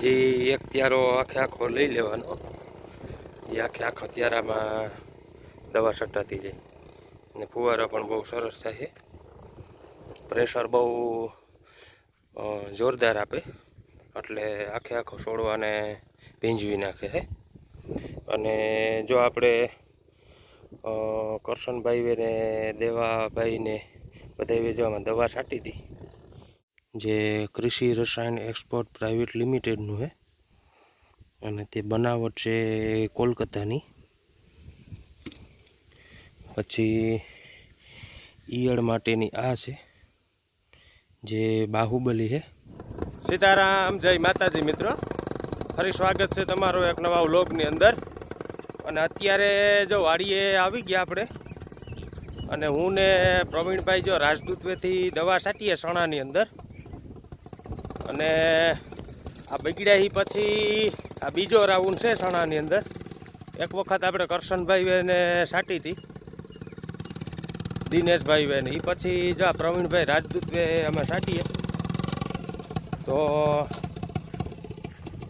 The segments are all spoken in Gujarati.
જે એક ત્યારો આખે આખો લઈ લેવાનો. જે આખે આખો ત્યારામાં દવા છટાતી જાય. અને ફુવારો પણ બહુ સરસ થાય પ્રેશર બહુ જોરદાર આપે. એટલે આખે આખો છોડવાને ભીંજવી નાખે છે. અને જો આપણે કરશનભાઈને દેવાભાઈને બધા વેચવામાં દવા છાંટી હતી જે કૃષિ રસાયણ એક્સપોર્ટ પ્રાઇવેટ લિમિટેડનું છે અને તે બનાવટ છે કોલકાતાની. પછી ઈયળ માટેની આ છે, જે બાહુબલી છે સીતારામ, જય માતાજી મિત્રો. ફરી સ્વાગત છે તમારું એક નવા વ્લોગની અંદર. અને અત્યારે જો વાડીએ આવી ગયા આપણે, અને હું ને પ્રવીણભાઈ જો રાજદૂતવેથી દવા છાંટીએ સણાની અંદર. અને આ બગડ્યા પછી આ બીજો રાઉન્ડ છે સણાની અંદર. એક વખત આપણે કરશનભાઈ ને છાંટી હતી. દિનેશભાઈ બેન એ પછી જો પ્રવીણભાઈ રાજદૂત અમે છાંટીએ તો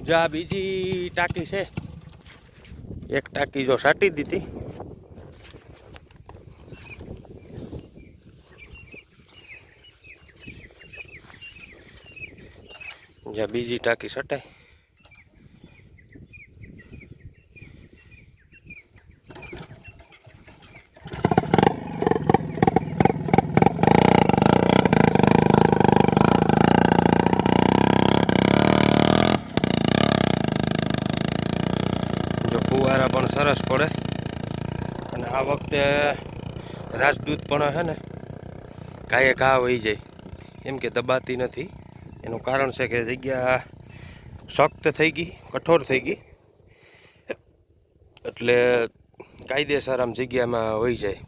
જો આ બીજી ટાંકી છે, એક ટાંકી જો છાંટી દીધી. જ્યાં બીજી ટાંકી સટાય. જો ફુવારા પણ સરસ પડે. અને આ વખતે રાજદૂત પણ છે ને કાંઈ ઘા વહી જાય. એમ કે દબાતી નથી. એનું કારણ છે કે જગ્યા સખ્ત થઈ ગઈ, કઠોર થઈ ગઈ. એટલે કાયદેસર આમ જગ્યામાં હોઈ જાય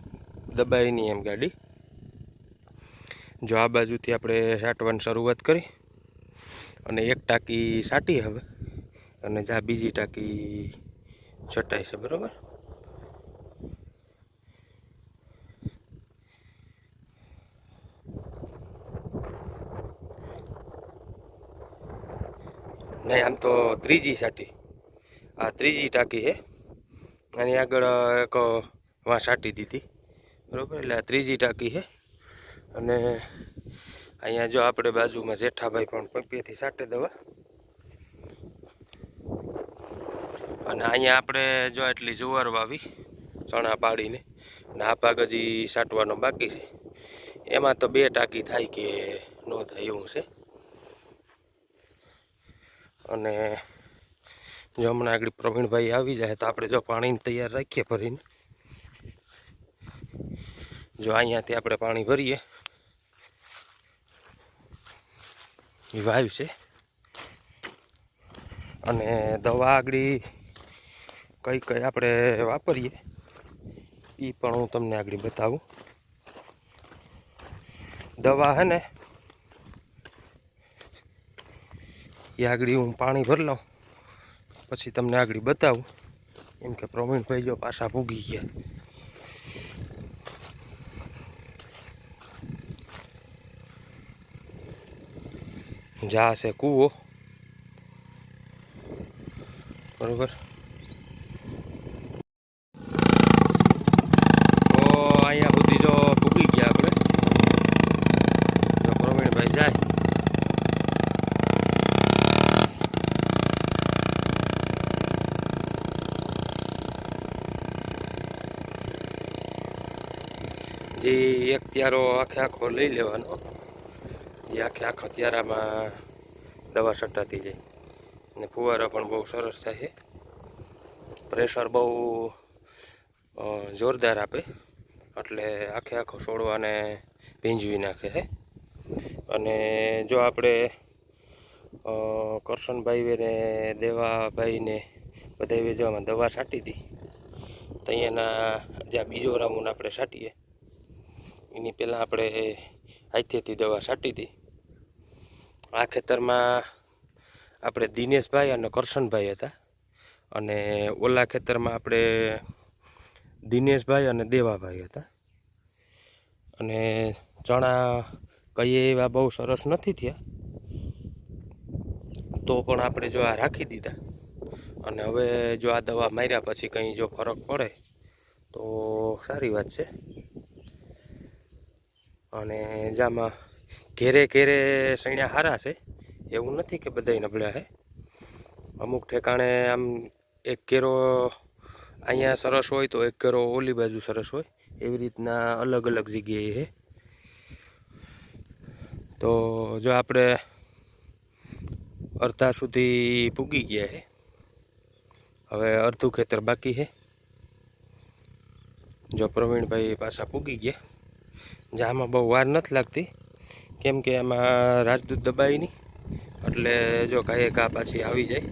દબાઈ નહીં એમ ગાડી. જો આ બાજુથી આપણે છાંટવાની શરૂઆત કરી, અને એક ટાંકી છાંટી હવે, અને જ્યાં બીજી ટાંકી છટાય છે, બરોબર? નહીં, આમ તો ત્રીજી સાટી. આ ત્રીજી ટાંકી છે. આની આગળ એક વાં સાટી દીધી. બરાબર? એટલે આ ત્રીજી ટાંકી છે. અને અહીંયા જો આપણે બાજુમાં જેઠાભાઈ પણ પંપીએથી સાટે દવા. અને અહીંયા આપણે જો એટલી જુવાર વાવી, ચણા પાડીને, અને આ ભાગ હજી સાટવાનો બાકી છે. એમાં તો બે ટાંકી થાય કે ન થાય એવું છે. અને જો હમણાં આગળ પ્રવીણભાઈ આવી જાય તો આપણે જો પાણીને તૈયાર રાખીએ ભરીને. જો અહીંયાથી આપણે પાણી ભરીએ. એ વાયુ છે. અને દવા આગળ કઈ કઈ આપણે વાપરીએ. એ પણ હું તમને આગળ બતાવું. દવા હે ને એ આગળ હું પાણી ભરી લઉં. પછી તમને આગળ બતાવું. એમ કે પ્રવીણભાઈ જો પાછા ભૂગી ગયા. જા છે કૂવો. બરોબર તો અહીંયા સુધી જો ભૂગી ગયા આપણે જો પ્રવીણભાઈ જાય જે એક ત્યારો આખે આખો લઈ લેવાનો. એ આખે આખો ત્યારામાં દવા છટાતી જાય. અને ફુવારો પણ બહુ સરસ થાય છે. પ્રેશર બહુ જોરદાર આપે. એટલે આખે આખો છોડવાને ભીંજવી નાખે છે અને જો આપણે કરશનભાઈને દેવાભાઈને બધા વેચવામાં દવા છાંટી હતી તો અહીંયાના, જ્યાં બીજો રાઉન્ડ આપણે છાંટીએ એની પહેલાં આપણે હાથેથી દવા છાંટી હતી. આ ખેતરમાં આપણે દિનેશભાઈ અને કરશનભાઈ હતા. અને ઓલા ખેતરમાં આપણે દિનેશભાઈ અને દેવાભાઈ હતા. અને ચણા કહીએ એવા બહુ સરસ નથી થયા, તો પણ આપણે જો આ રાખી દીધા. અને હવે જો આ દવા માર્યા પછી કંઈ જો ફરક પડે, તો સારી વાત છે. અને જામાં ઘેરે ઘેરે સૈણા હારા છે. એવું નથી કે બધાય નબળ્યા છે અમુક ઠેકાણે આમ એક કેરો અહીંયા સરસ હોય તો એક કેરો ઓલી બાજુ સરસ હોય. એવી રીતના અલગ અલગ જગ્યાએ છે તો જો આપણે અડધા સુધી પૂગી ગયા છે હવે અડધું ખેતર બાકી છે જો પ્રવીણભાઈ પાછા પૂગી ગયા. જે, આમાં બહુ વાર નથી લાગતી. કેમ કે એમાં રાજદૂત દબાઈ નહીં. એટલે જો કાંઈ ઘા પાછી આવી જાય.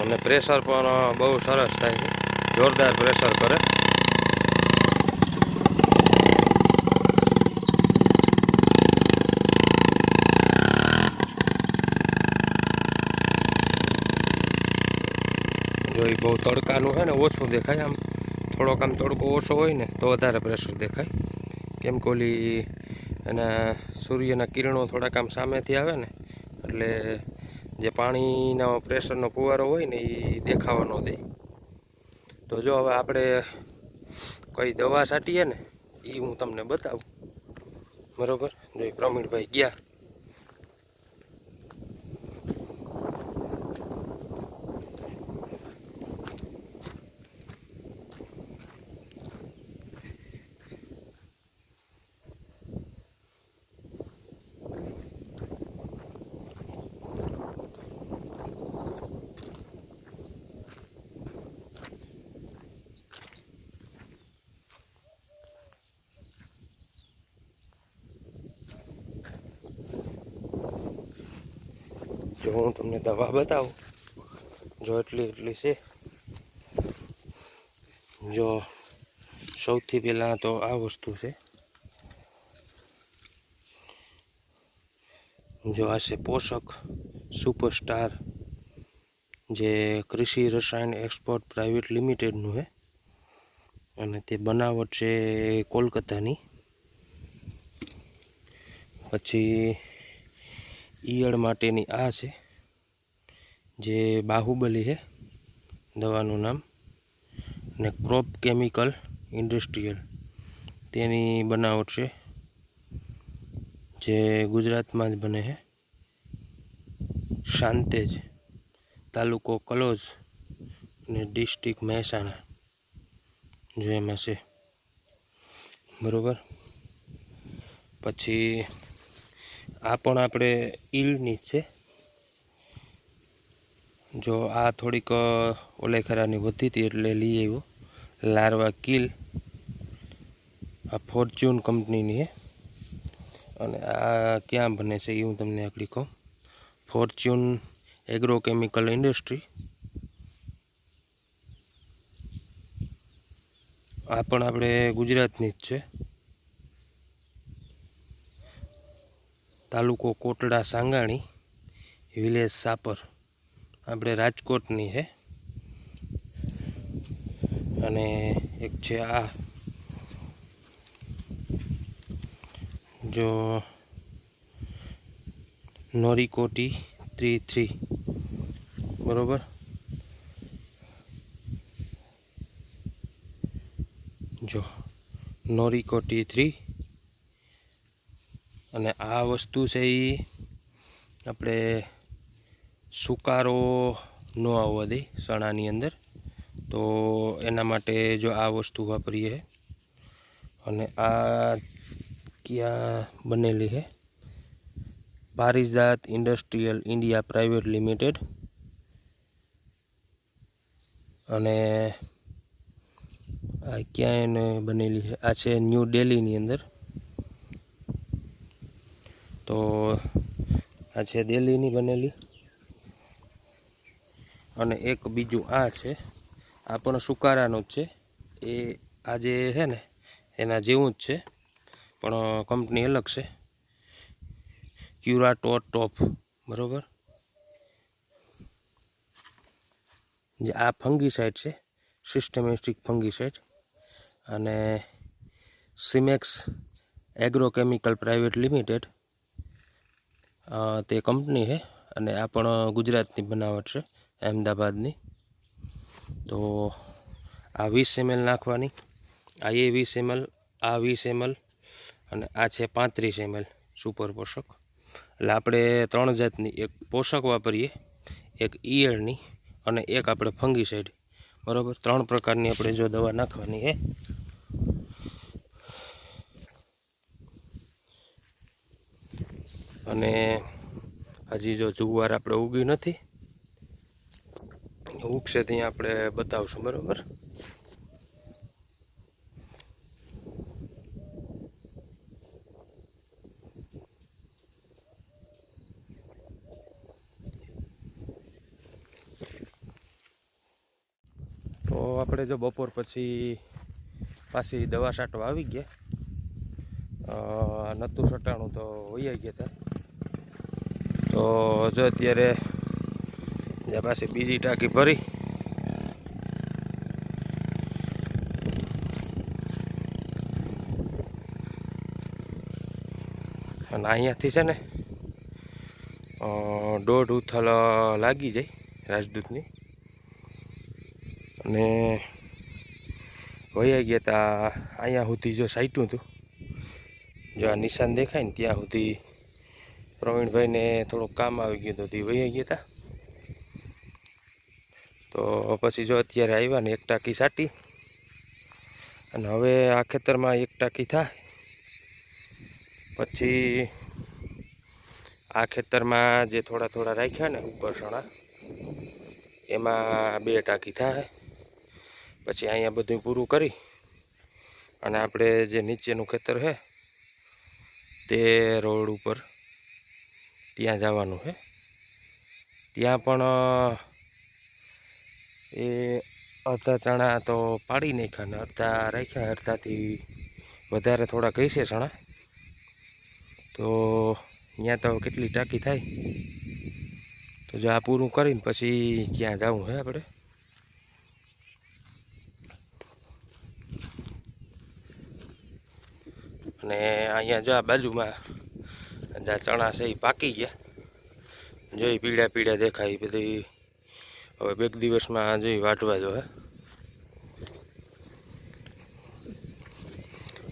અને પ્રેશર પણ બહુ સરસ થાય છે. જોરદાર પ્રેશર કરે. બહુ તડકાનું છે ને ઓછું દેખાય આમ. થોડોક આમ તડકો ઓછો હોય ને તો વધારે પ્રેશર દેખાય. કેમ કે ઓલી એના સૂર્યના કિરણો થોડાક આમ સામેથી આવે ને, એટલે જે પાણીના પ્રેશરનો ફુવારો હોય ને એ દેખાવા ન દે. તો જો હવે આપણે કોઈ દવા છાંટીએ ને એ હું તમને બતાવું. બરોબર? જો પ્રમીણભાઈ ગયા. જો હું તમને દવા બતાવું. જો એટલી એટલી છે. જો સૌથી પહેલાં તો આ વસ્તુ છે. જો આ છે પોષક સુપરસ્ટાર જે કૃષિ રસાયણ એક્સપોર્ટ પ્રાઇવેટ લિમિટેડનું છે. અને તે બનાવટ છે કોલકાતાની. પછી ઈયળ માટેની આ છે, જે બાહુબલી છે દવાનું નામ ને ક્રોપ કેમિકલ ઇન્ડસ્ટ્રીયલ. તેની બનાવટ છે, જે ગુજરાતમાં જ બને છે શાંતેજ, તાલુકો કલોજ ને ડિસ્ટ્રિક્ટ મહેસાણા, જો એમાં છે. બરાબર? પછી આ પણ આપણે ઈલની છે. જો આ થોડીક ઓલેખરાની વધી હતી એટલે લઈ આવ્યો. લારવા કિલ, આ ફોર્ચ્યુન કંપનીની હે. અને આ ક્યાં બને છે એ હું તમને આગળ કહું. Fortune agrochemical industry. આ પણ આપણે ગુજરાતની જ છે. તાલુકો કોટડા સાંગાણી, વિલેજ સાપર. આપણે રાજકોટની છે અને એક છે આ. જો નોરીકોટી થ્રી થ્રી. બરોબર? જો નોરીકોટી થ્રી અને આ વસ્તુ છે એ આપણે સુકારો ન આવવા દે ચણાની અંદર. તો એના માટે જો આ વસ્તુ વાપરીએ અને આ ક્યાં બનેલી છે? Parijat industrial India private limited. અને આ ક્યાં એને બનેલી છે? આ છે ન્યૂ દિલ્હીની અંદર. તો આ છે દિલ્હીની બનેલી. અને એક બીજું આ છે, આ પણ સુકારાનું જ છે. એ આ જે છે ને, એના જેવું જ છે, પણ કંપની અલગ છે. ક્યુરાટો ટોપ બરોબર? જે આ ફંગીસાઇડ છે, સિસ્ટમેટિક ફંગીસાઇડ. અને Simex agro chemical private limited તે કંપની છે અને આ પણ ગુજરાતની બનાવટ છે, અહેમદાબાદની. તો આ વીસ એમએલ નાખવાની, આ એ વીસ એમએલ, આ વીસ એમએલ અને આ છે પાંત્રીસ એમએલ સુપર પોષક. એટલે આપણે ત્રણ જાતની, એક પોષક વાપરીએ, એક ઈયળની અને એક આપણે ફંગીસાઇડ બરાબર? ત્રણ પ્રકારની આપણે જો દવા નાખવાની છે. અને હજી જો જુવાર આપણે ઉગ્યું નથી ઉગશે ત્યાં આપણે બતાવશું, બરાબર? તો આપણે જો બપોર પછી પાછી દવા છાંટવા આવી ગયા. નતું સટાણું તો વૈયા ગયા હતા તો જો અત્યારે જ્યાં પાછી બીજી ટાંકી ભરી. અને અહીંયાથી છે ને દોઢ ઉથલ લાગી જાય રાજદૂતની. અને વહી ગયા તા અહીંયા સુધી જો સાઈટું હતું, જો આ નિશાન દેખાય ને ત્યાં સુધી પ્રવીણભાઈને થોડુંક કામ આવી ગયું હતું તે વહી ગયા હતા તો પછી જો અત્યારે આવ્યા ને એક ટાંકી સાટી, અને હવે આ ખેતરમાં એક ટાંકી થાય. પછી આ ખેતરમાં જે થોડા થોડા રાખ્યા ને ઉપર સણા, એમાં બે ટાંકી થાય. પછી અહીંયા બધું પૂરું કરી, અને આપણે જે નીચેનું ખેતર છે તે રોડ ઉપર ત્યાં જવાનું છે ત્યાં પણ એ અડધા ચણા તો પાડી નાખ્યા ને અડધા રાખ્યા, અડધાથી વધારે થોડા કહીશે ચણા. તો ત્યાં તો કેટલી ટાંકી થાય. તો જો આ પૂરું કરીને પછી ત્યાં જવું હે આપણે. અને અહીંયા જો આ બાજુમાં જ્યાં ચણા છે એ પાકી ગયા. જોઈ પીળા પીળા દેખાય બધી. હવે બેક દિવસમાં જોઈ વાટવા જો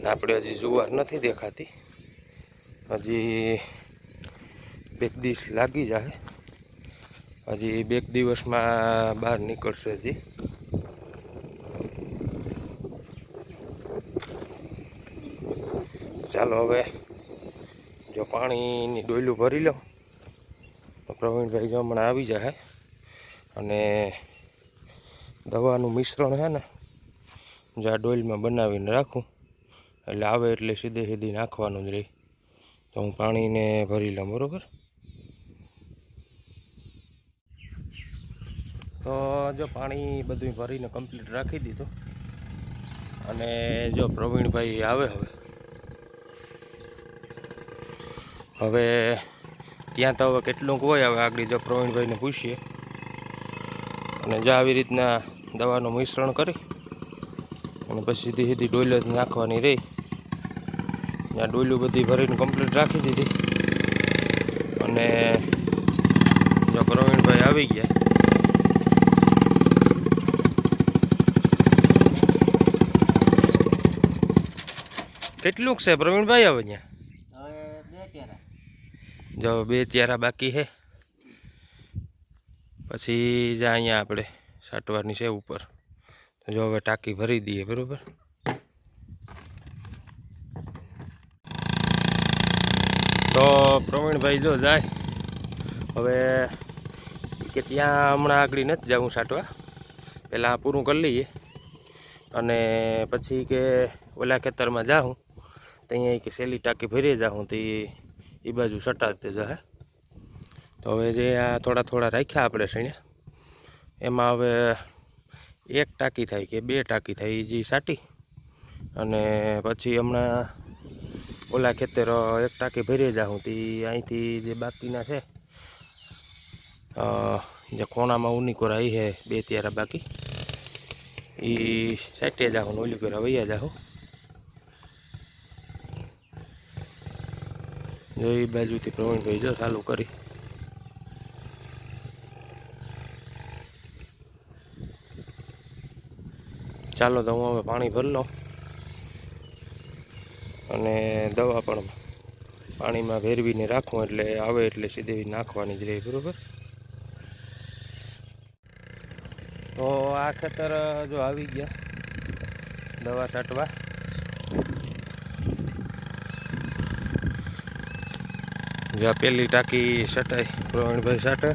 આપણે હજી જુવાર નથી દેખાતી. હજી બેક દિવસ લાગી જાય. હજી બે દિવસમાં બહાર નીકળશે હજી. ચાલો હવે જો પાણીની ડોયલું ભરી લઉં. તો પ્રવીણભાઈ જો હમણાં આવી જાય. અને દવાનું મિશ્રણ છે ને, જો આ ડોયલમાં બનાવીને રાખું. એટલે આવે એટલે સીધે સીધી નાખવાનું જ રહી. તો હું પાણીને ભરી લઉં, બરાબર? તો જો પાણી બધું ભરીને કમ્પ્લીટ રાખી દીધું. અને જો પ્રવીણભાઈ આવે હવે. હવે ત્યાં તો હવે કેટલુંક હોય, હવે આગળ જો પ્રવીણભાઈને પૂછીએ. અને જો આવી રીતના દવાનું મિશ્રણ કરી, અને પછી સીધી સીધી ડોઈલો નાખવાની રહી. ત્યાં ડોયલું બધી ભરીને કમ્પ્લીટ રાખી દીધી. અને જો પ્રવીણભાઈ આવી ગયા. કેટલુંક છે? પ્રવીણભાઈ હવે ત્યાં? જો બે ત્યારા બાકી છે પછી જા અહીંયા આપણે સાટવાની છે ઉપર. જો હવે ટાંકી ભરી દઈએ, બરોબર? તો પ્રવીણભાઈ જો જાય. હવે કે ત્યાં હમણાં આગળ નથી જવું સાટવા. પહેલાં પૂરું કરી લઈએ. અને પછી કે ઓલા ખેતરમાં જાઉં. અહીંયા કે સેલી ટાંકી ભરી જાઉં તો એ બાજુ સટાડતે જાય તો હવે જે આ થોડા થોડા રાખ્યા આપણે શણ્યા, એમાં હવે એક ટાંકી થાય કે બે ટાંકી થાય એ જે સાટી, અને પછી હમણાં ઓલા ખેતર એક ટાંકી ભરી જાઉં તે અહીંથી જે બાકીના છે જે કોણામાં ઉની કોરા એ બે ત્યારા બાકી એ સાઈટે જાઉં ઓલી કોરા વૈયા જાઉં જો એ બાજુથી પ્રવીણભાઈ જો ચાલુ કરી. ચાલો તો હું હવે પાણી ભરી લો અને દવા પણ પાણીમાં ભેરવીને રાખું એટલે આવે એટલે સીધી નાખવાની જ રહે, બરોબર? તો આ ખેતર જો આવી ગયા દવા છાંટવા. જ્યાં પેલી ટાંકી સટાઈ પ્રવીણભાઈ છાંટે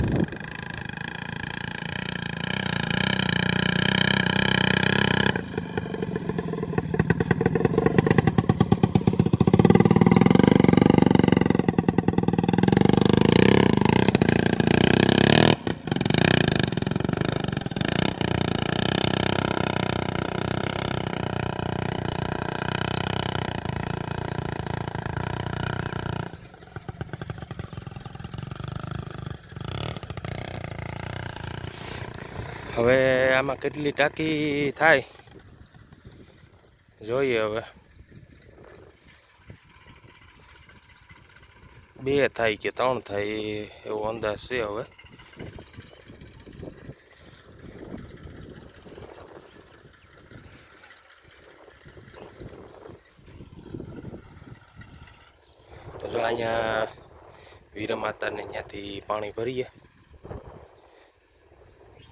હવે આમાં કેટલી ટાંકી થાય? જોઈએ હવે. બે થાય કે ત્રણ થાય એવો અંદાજ છે હવે. જો અહીંયા વીરમાતાને ત્યાંથી પાણી ભરીએ.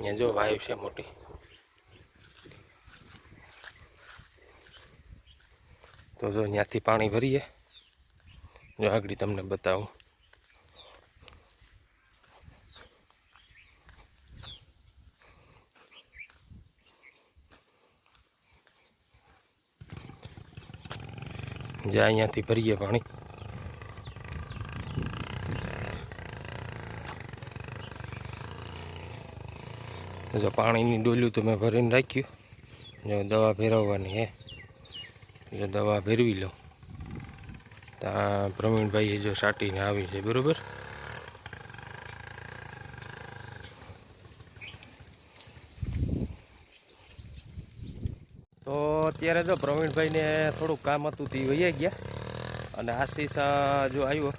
અહીંયા જો વાયુ છે મોટી. તો જો ત્યાંથી પાણી ભરીએ. જો આગળ તમને બતાવું. જે અહીંયાથી ભરીએ પાણી. જો પાણીની ડોલ્યું તો મેં ભરીને રાખ્યું. જો દવા ભેરવવાની હે. જો દવા ભેરવી લો ત્યાં પ્રવીણભાઈએ જો સાટીને આવી છે, બરાબર? તો અત્યારે જો પ્રવીણભાઈને થોડુંક કામ હતું તે વહી ગયા. અને આશીષ જો આવ્યો.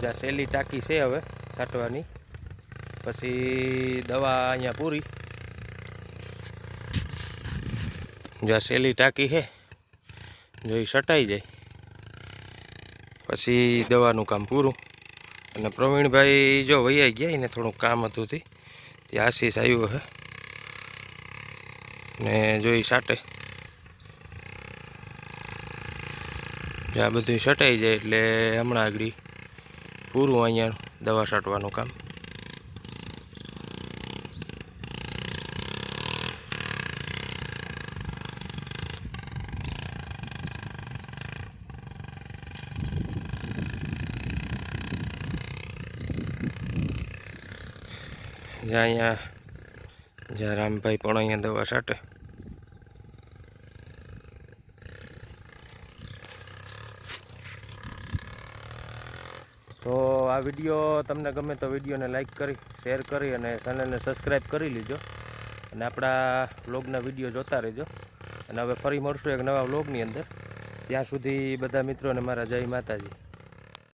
જ્યાં સેલી ટાંકી છે હવે છાંટવાની પછી દવા અહીંયા પૂરી. જ્યાં સેલી ટાંકી છે, જો એ સટાઈ જાય. પછી દવાનું કામ પૂરું. અને પ્રવીણભાઈ જો વૈયા ગયા એને થોડુંક કામ હતું તે આશીષ આવ્યું છે ને જો એ સાટે. આ બધું સટાઈ જાય એટલે હમણાં આગળ પૂરું અહીંયા દવા છાંટવાનું કામ. જ્યાં અહીંયા જ્યાં રામભાઈ પણ અહીંયા દવા છાંટે. તો આ વીડિયો તમને ગમે તો વિડીયોને લાઇક કરી, શેર કરી અને ચેનલને સબસ્ક્રાઈબ કરી લીજો. અને આપણા વ્લોગના વીડિયો જોતા રહેજો. અને હવે ફરી મળશું એક નવા વ્લોગની અંદર. ત્યાં સુધી બધા મિત્રોને મારા જય માતાજી.